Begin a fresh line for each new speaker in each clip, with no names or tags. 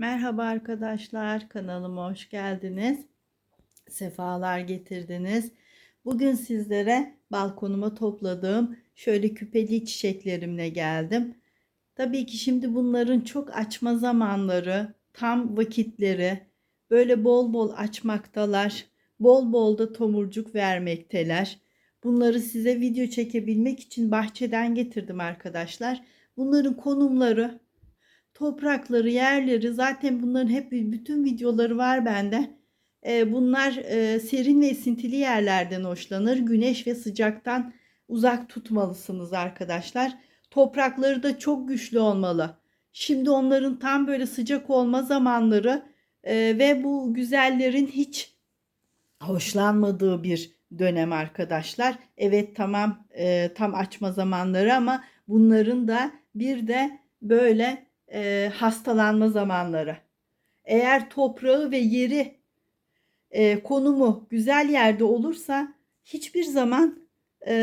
Merhaba arkadaşlar, kanalıma hoş geldiniz. Sefalar getirdiniz. Bugün sizlere balkonuma topladığım şöyle küpeli çiçeklerimle geldim. Tabii ki şimdi bunların çok açma zamanları, tam vakitleri. Böyle bol bol açmaktalar. Bol bol da tomurcuk vermekteler. Bunları size video çekebilmek için bahçeden getirdim arkadaşlar. Bunların konumları, toprakları, yerleri zaten bunların hep bütün videoları var bende. Ee, bunlar e, serin ve esintili yerlerden hoşlanır. Güneş ve sıcaktan uzak tutmalısınız arkadaşlar. Toprakları da çok güçlü olmalı. Şimdi onların tam böyle sıcak olma zamanları e, ve bu güzellerin hiç hoşlanmadığı bir dönem arkadaşlar. Evet tamam e, tam açma zamanları ama bunların da bir de böyle e, hastalanma zamanları. Eğer toprağı ve yeri e, konumu güzel yerde olursa hiçbir zaman e,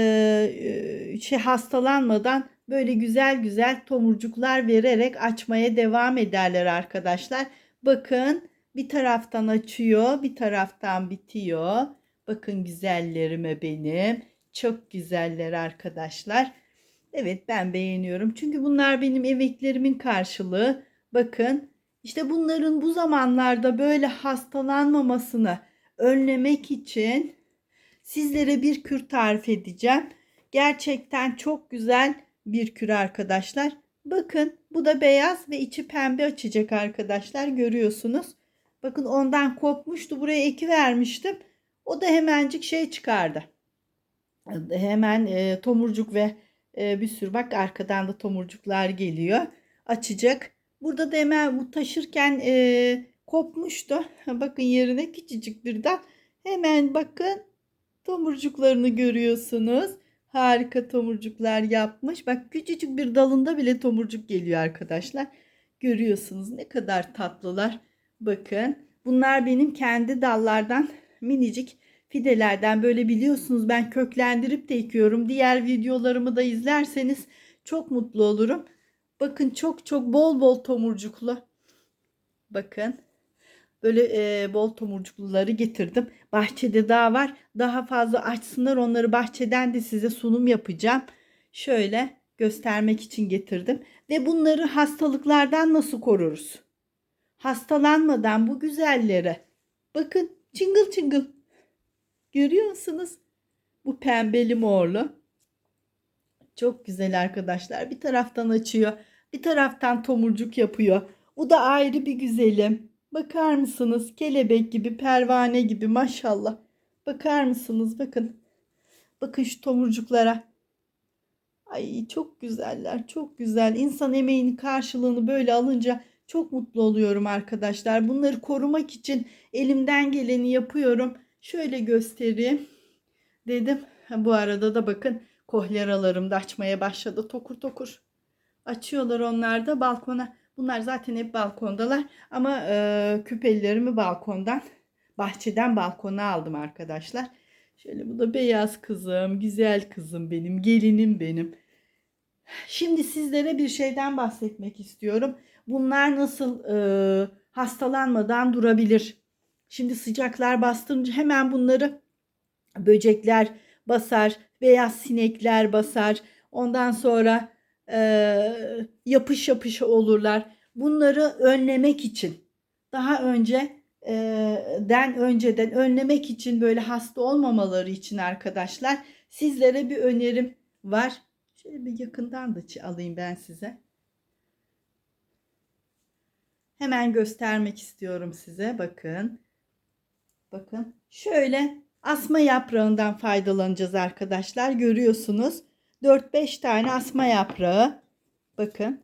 e, şey hastalanmadan böyle güzel güzel tomurcuklar vererek açmaya devam ederler arkadaşlar. Bakın bir taraftan açıyor, bir taraftan bitiyor. Bakın güzellerime benim. Çok güzeller arkadaşlar. Evet ben beğeniyorum. Çünkü bunlar benim emeklerimin karşılığı. Bakın işte bunların bu zamanlarda böyle hastalanmamasını önlemek için sizlere bir kür tarif edeceğim. Gerçekten çok güzel bir kür arkadaşlar. Bakın bu da beyaz ve içi pembe açacak arkadaşlar görüyorsunuz. Bakın ondan kopmuştu. Buraya eki vermiştim. O da hemencik şey çıkardı. Hemen e, tomurcuk ve e, bir sürü bak arkadan da tomurcuklar geliyor. Açacak. Burada da hemen bu taşırken e, kopmuştu. Bakın yerine küçücük bir dal. Hemen bakın tomurcuklarını görüyorsunuz. Harika tomurcuklar yapmış. Bak küçücük bir dalında bile tomurcuk geliyor arkadaşlar. Görüyorsunuz ne kadar tatlılar. Bakın bunlar benim kendi dallardan minicik fidelerden böyle biliyorsunuz ben köklendirip de ekiyorum. Diğer videolarımı da izlerseniz çok mutlu olurum. Bakın çok çok bol bol tomurcuklu. Bakın böyle e, bol tomurcukluları getirdim. Bahçede daha var. Daha fazla açsınlar onları bahçeden de size sunum yapacağım. Şöyle göstermek için getirdim. Ve bunları hastalıklardan nasıl koruruz? Hastalanmadan bu güzelleri. Bakın çıngıl çıngıl. Görüyor musunuz? Bu pembeli morlu. Çok güzel arkadaşlar. Bir taraftan açıyor. Bir taraftan tomurcuk yapıyor. Bu da ayrı bir güzelim. Bakar mısınız? Kelebek gibi, pervane gibi maşallah. Bakar mısınız? Bakın. Bakın şu tomurcuklara. Ay çok güzeller. Çok güzel. İnsan emeğinin karşılığını böyle alınca çok mutlu oluyorum arkadaşlar. Bunları korumak için elimden geleni yapıyorum. Şöyle göstereyim. Dedim. Bu arada da bakın kohleralarım da açmaya başladı. Tokur tokur. Açıyorlar onlar da balkona. Bunlar zaten hep balkondalar. Ama e, küpelilerimi balkondan, bahçeden balkona aldım arkadaşlar. Şöyle bu da beyaz kızım, güzel kızım benim, gelinim benim. Şimdi sizlere bir şeyden bahsetmek istiyorum. Bunlar nasıl e, hastalanmadan durabilir? Şimdi sıcaklar bastırınca hemen bunları böcekler basar veya sinekler basar. Ondan sonra e, yapış yapış olurlar. Bunları önlemek için daha önce e, den önceden önlemek için böyle hasta olmamaları için arkadaşlar sizlere bir önerim var. Şöyle bir yakından da alayım ben size. Hemen göstermek istiyorum size. Bakın. Bakın. Şöyle asma yaprağından faydalanacağız arkadaşlar. Görüyorsunuz. 4-5 tane asma yaprağı. Bakın.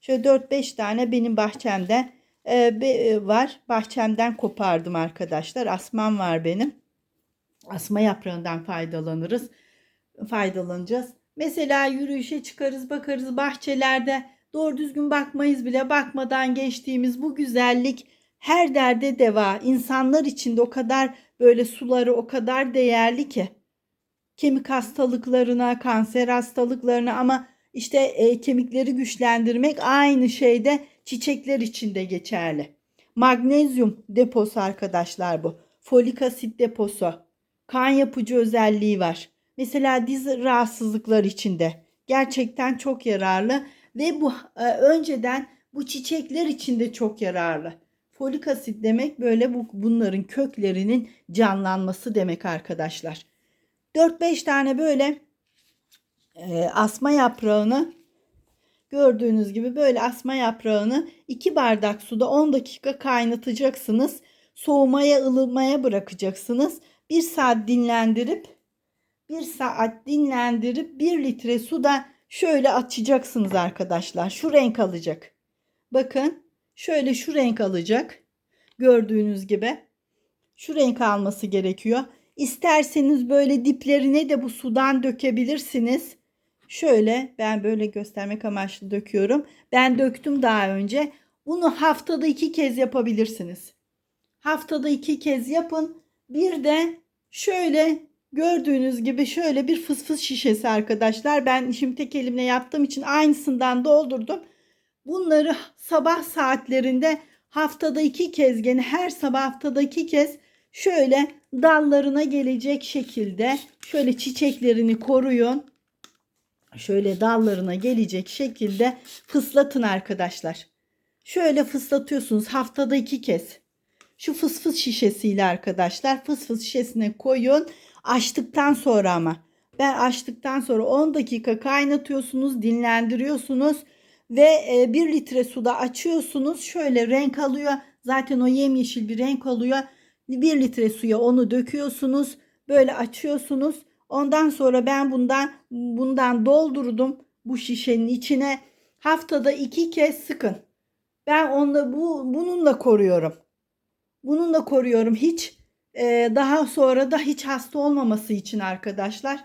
Şöyle 4-5 tane benim bahçemde e, var. Bahçemden kopardım arkadaşlar. Asmam var benim. Asma yaprağından faydalanırız. Faydalanacağız. Mesela yürüyüşe çıkarız bakarız bahçelerde doğru düzgün bakmayız bile bakmadan geçtiğimiz bu güzellik her derde deva. İnsanlar için de o kadar böyle suları o kadar değerli ki. Kemik hastalıklarına, kanser hastalıklarına ama işte e, kemikleri güçlendirmek aynı şeyde çiçekler için de geçerli. Magnezyum deposu arkadaşlar bu. Folik asit deposu. Kan yapıcı özelliği var. Mesela diz rahatsızlıkları içinde gerçekten çok yararlı ve bu e, önceden bu çiçekler için de çok yararlı. Folik asit demek böyle bu, bunların köklerinin canlanması demek arkadaşlar. 4-5 tane böyle e, asma yaprağını gördüğünüz gibi böyle asma yaprağını 2 bardak suda 10 dakika kaynatacaksınız. Soğumaya ılımaya bırakacaksınız. 1 saat dinlendirip 1 saat dinlendirip 1 litre suda şöyle açacaksınız arkadaşlar. Şu renk alacak. Bakın şöyle şu renk alacak. Gördüğünüz gibi şu renk alması gerekiyor. İsterseniz böyle diplerine de bu sudan dökebilirsiniz. Şöyle ben böyle göstermek amaçlı döküyorum. Ben döktüm daha önce. Bunu haftada iki kez yapabilirsiniz. Haftada iki kez yapın. Bir de şöyle gördüğünüz gibi şöyle bir fıs fıs şişesi arkadaşlar. Ben şimdi tek elimle yaptığım için aynısından doldurdum. Bunları sabah saatlerinde haftada iki kez gene her sabah haftada iki kez şöyle dallarına gelecek şekilde şöyle çiçeklerini koruyun. Şöyle dallarına gelecek şekilde fıslatın arkadaşlar. Şöyle fıslatıyorsunuz haftada iki kez. Şu fıs fıs şişesiyle arkadaşlar fıs fıs şişesine koyun. Açtıktan sonra ama ben açtıktan sonra 10 dakika kaynatıyorsunuz, dinlendiriyorsunuz ve 1 litre suda açıyorsunuz. Şöyle renk alıyor. Zaten o yemyeşil bir renk alıyor. 1 litre suya onu döküyorsunuz. Böyle açıyorsunuz. Ondan sonra ben bundan bundan doldurdum bu şişenin içine. Haftada iki kez sıkın. Ben onu bu bununla koruyorum. Bununla koruyorum. Hiç e, daha sonra da hiç hasta olmaması için arkadaşlar.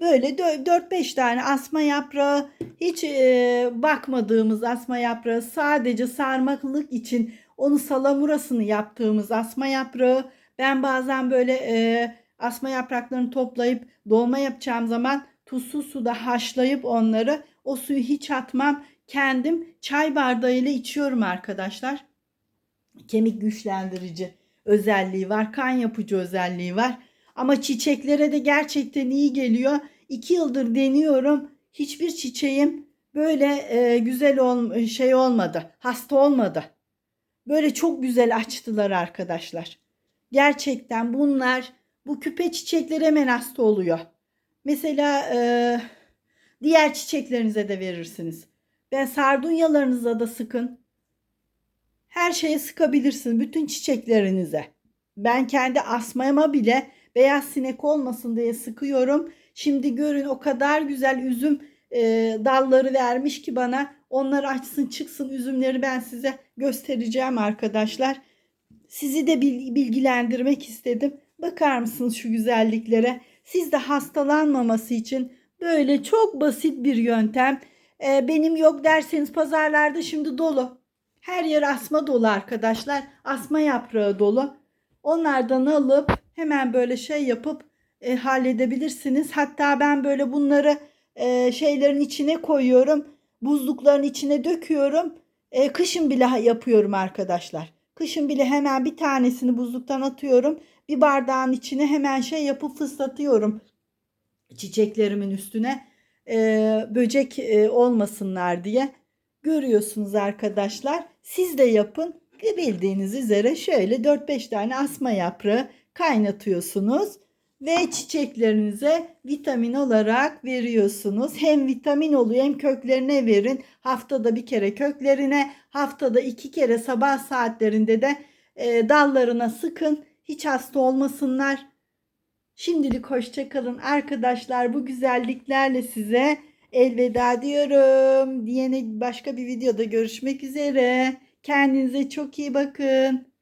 Böyle 4-5 tane asma yaprağı hiç e, bakmadığımız asma yaprağı sadece sarmaklık için onu salamurasını yaptığımız asma yaprağı. Ben bazen böyle e, asma yapraklarını toplayıp dolma yapacağım zaman tuzsuz suda haşlayıp onları o suyu hiç atmam. Kendim çay bardağıyla içiyorum arkadaşlar. Kemik güçlendirici özelliği var. Kan yapıcı özelliği var. Ama çiçeklere de gerçekten iyi geliyor. İki yıldır deniyorum. Hiçbir çiçeğim böyle e, güzel ol, şey olmadı. Hasta olmadı. Böyle çok güzel açtılar arkadaşlar. Gerçekten bunlar bu küpe çiçekler hemen hasta oluyor. Mesela e, diğer çiçeklerinize de verirsiniz. Ben sardunyalarınıza da sıkın. Her şeye sıkabilirsin. Bütün çiçeklerinize. Ben kendi asmayama bile beyaz sinek olmasın diye sıkıyorum. Şimdi görün o kadar güzel üzüm e, dalları vermiş ki bana. Onlar açsın çıksın üzümleri ben size göstereceğim arkadaşlar. Sizi de bilgilendirmek istedim. Bakar mısınız şu güzelliklere? Siz de hastalanmaması için böyle çok basit bir yöntem. E, benim yok derseniz pazarlarda şimdi dolu. Her yer asma dolu arkadaşlar. Asma yaprağı dolu. Onlardan alıp hemen böyle şey yapıp e, halledebilirsiniz. Hatta ben böyle bunları e, şeylerin içine koyuyorum. Buzlukların içine döküyorum. E, kışın bile yapıyorum arkadaşlar. Kışın bile hemen bir tanesini buzluktan atıyorum. Bir bardağın içine hemen şey yapıp fıslatıyorum. Çiçeklerimin üstüne e, böcek e, olmasınlar diye. Görüyorsunuz arkadaşlar. Siz de yapın. Bildiğiniz üzere şöyle 4-5 tane asma yaprağı kaynatıyorsunuz ve çiçeklerinize vitamin olarak veriyorsunuz. Hem vitamin oluyor hem köklerine verin. Haftada bir kere köklerine, haftada iki kere sabah saatlerinde de e, dallarına sıkın. Hiç hasta olmasınlar. Şimdilik hoşçakalın arkadaşlar. Bu güzelliklerle size elveda diyorum. Diyene başka bir videoda görüşmek üzere. Kendinize çok iyi bakın.